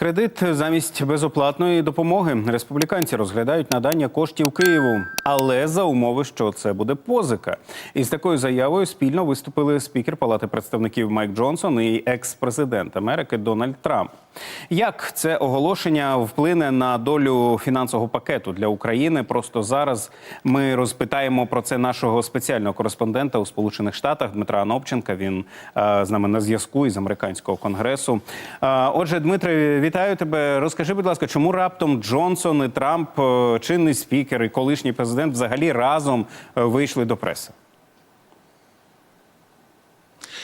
Кредит замість безоплатної допомоги республіканці розглядають надання коштів Києву, але за умови, що це буде позика. Із такою заявою спільно виступили спікер Палати представників Майк Джонсон і екс-президент Америки Дональд Трамп. Як це оголошення вплине на долю фінансового пакету для України? Просто зараз ми розпитаємо про це нашого спеціального кореспондента у Сполучених Штатах Дмитра Анопченка. Він е, з нами на зв'язку із американського конгресу. Е, отже, Дмитре, вітаю тебе. Розкажи, будь ласка, чому раптом Джонсон і Трамп, е, чинний спікер і колишній президент, взагалі разом е, вийшли до преси?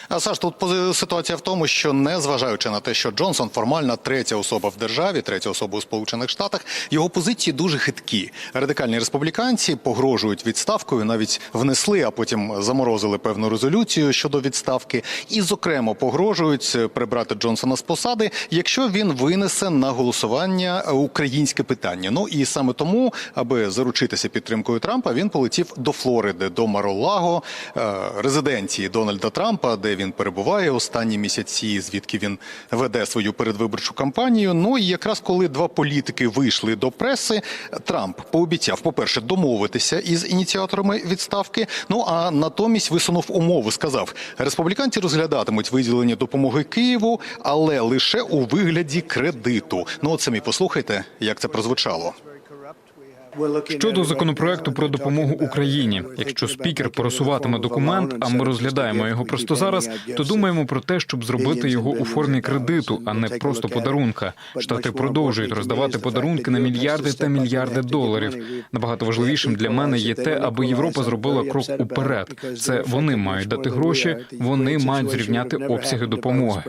А Саш, тут ситуація в тому, що незважаючи на те, що Джонсон формально третя особа в державі, третя особа у Сполучених Штатах, його позиції дуже хиткі. Радикальні республіканці погрожують відставкою, навіть внесли, а потім заморозили певну резолюцію щодо відставки, і зокрема погрожують прибрати Джонсона з посади, якщо він винесе на голосування українське питання. Ну і саме тому, аби заручитися підтримкою Трампа, він полетів до Флориди, до Маролаго, е, резиденції Дональда Трампа, де він перебуває останні місяці, звідки він веде свою передвиборчу кампанію. Ну і якраз коли два політики вийшли до преси, Трамп пообіцяв, по-перше, домовитися із ініціаторами відставки. Ну а натомість висунув умови. Сказав, республіканці розглядатимуть виділення допомоги Києву, але лише у вигляді кредиту. Ну от самі послухайте, як це прозвучало. Щодо законопроекту про допомогу Україні, якщо спікер просуватиме документ, а ми розглядаємо його просто зараз, то думаємо про те, щоб зробити його у формі кредиту, а не просто подарунка. Штати продовжують роздавати подарунки на мільярди та мільярди доларів. Набагато важливішим для мене є те, аби Європа зробила крок уперед. Це вони мають дати гроші, вони мають зрівняти обсяги допомоги.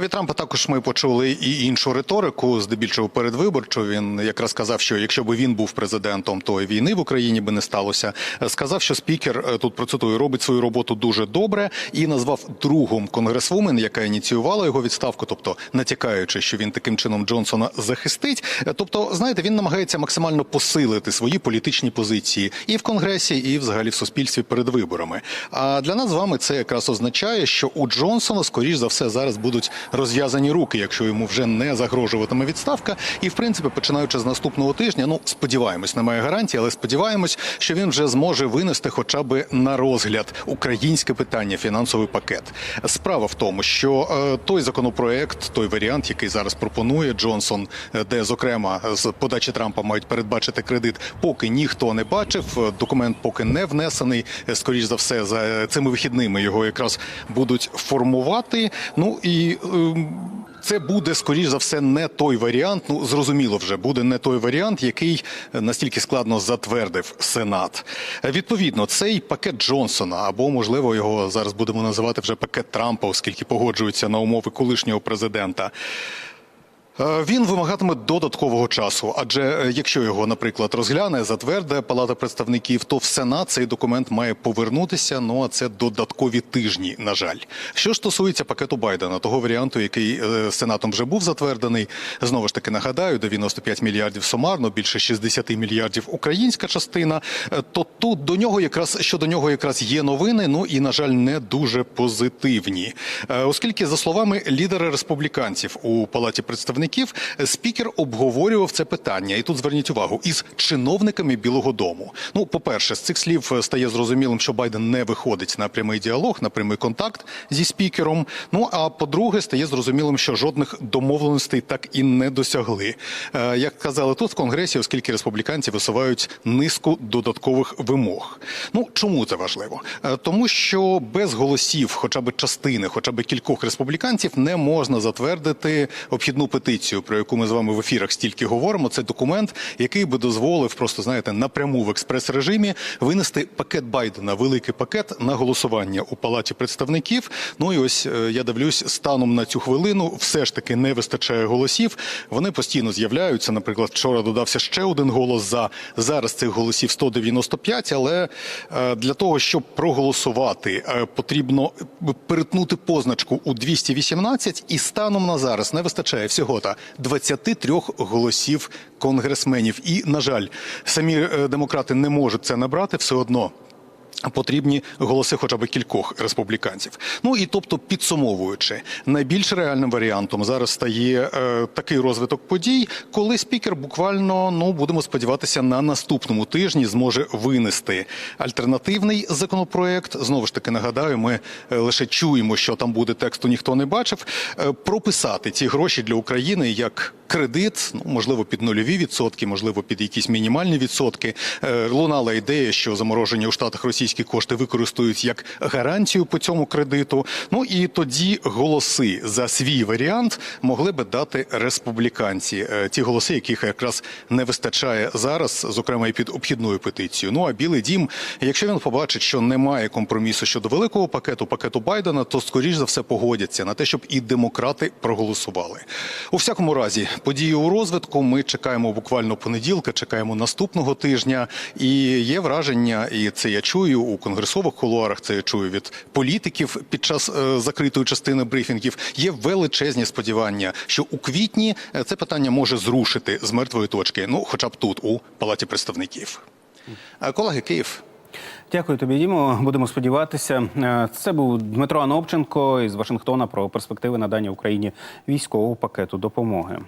Від Трампа також ми почули і іншу риторику, здебільшого передвиборчу. Він якраз сказав, що якщо б він був президентом, то війни в Україні би не сталося. Сказав, що спікер е, тут процитую робить свою роботу дуже добре і назвав другом конгресвумен, яка ініціювала його відставку, тобто натякаючи, що він таким чином Джонсона захистить. Е, Тобто, знаєте, він намагається максимально посилити свої політичні позиції і в конгресі, і взагалі в суспільстві перед виборами. А для нас з вами це якраз означає, що у Джонсона, скоріш за все, зараз будуть розв'язані руки, якщо йому вже не загрожуватиме відставка. І в принципі, починаючи з наступного тижня, ну сподіваємось, немає гарантії, але сподіваємось, що він вже зможе винести хоча б на розгляд українське питання, фінансовий пакет. Справа в тому, що е, той законопроект, той варіант, який зараз пропонує Джонсон, е, де зокрема з подачі Трампа мають передбачити кредит, поки ніхто не бачив. Документ поки не внесений. Е, Скоріш за все, за цими вихідними його якраз будуть формувати. Ну і це буде скоріш за все не той варіант. Ну зрозуміло, вже буде не той варіант, який настільки складно затвердив Сенат. Е, Відповідно, цей пакет Джонсона, або можливо його зараз будемо називати вже пакет Трампа, оскільки погоджуються на умови колишнього президента. Е, Він вимагатиме додаткового часу, адже е, якщо його, наприклад, розгляне, затверде Палата представників, то в Сенат цей документ має повернутися. Ну а це додаткові тижні. На жаль, що стосується пакету Байдена, того варіанту, який е, Сенатом вже був затвердений, знову ж таки нагадаю, 95 мільярдів сумарно, більше 60 мільярдів українська частина. То тут до нього якраз щодо нього якраз є новини. Ну і на жаль, не дуже позитивні, оскільки за словами лідера республіканців у палаті представників, спікер обговорював це питання, і тут зверніть увагу із чиновниками Білого Дому. Ну, по перше, з цих слів стає зрозумілим, що Байден не виходить на прямий діалог, на прямий контакт зі спікером. Ну а по-друге, стає зрозумілим, що жодних домовленостей так і не досягли. Е, Як казали тут в конгресі, оскільки республіканці висувають низку додаткових вимог. Ну чому це важливо? Е, Тому що без голосів, хоча б частини, хоча б кількох республіканців, не можна затвердити обхідну петицію, про яку ми з вами в ефірах стільки говоримо. Це документ, який би дозволив просто знаєте напряму в експрес-режимі винести пакет Байдена, великий пакет на голосування у палаті представників. Ну і ось е, я дивлюсь, станом на цю хвилину все ж таки не вистачає голосів. Вони постійно з'являються. Наприклад, вчора додався ще один голос за зараз. Цих голосів 195, Але е, для того, щоб проголосувати, е, потрібно перетнути позначку у 218, і станом на зараз не вистачає всього та 23 голосів конгресменів. І на жаль, самі е, демократи не можуть це набрати все одно. Потрібні голоси хоча б кількох республіканців. Ну і тобто, підсумовуючи, найбільш реальним варіантом зараз стає е, такий розвиток подій, коли спікер буквально ну будемо сподіватися на наступному тижні зможе винести альтернативний законопроект. Знову ж таки нагадаю, ми е, лише чуємо, що там буде тексту, ніхто не бачив. Е, прописати ці гроші для України як кредит, ну можливо, під нульові відсотки, можливо, під якісь мінімальні відсотки. Е, лунала ідея, що заморожені у штатах російські кошти використають як гарантію по цьому кредиту. Ну і тоді голоси за свій варіант могли би дати республіканці. Е, Ті голоси, яких якраз не вистачає зараз, зокрема і під обхідною петицією. Ну а Білий Дім, якщо він побачить, що немає компромісу щодо великого пакету, пакету Байдена, то скоріш за все погодяться на те, щоб і демократи проголосували. У всякому разі, події у розвитку. Ми чекаємо буквально понеділка, чекаємо наступного тижня. І є враження, і це я чую у конгресових кулуарах. Це я чую від політиків під час е, закритої частини брифінгів. Є величезні сподівання, що у квітні е, це питання може зрушити з мертвої точки. Ну, хоча б тут, у палаті представників. Е, Колеги, Київ. Дякую тобі, Дімо. Будемо сподіватися. Це був Дмитро Анопченко із Вашингтона про перспективи надання Україні військового пакету допомоги.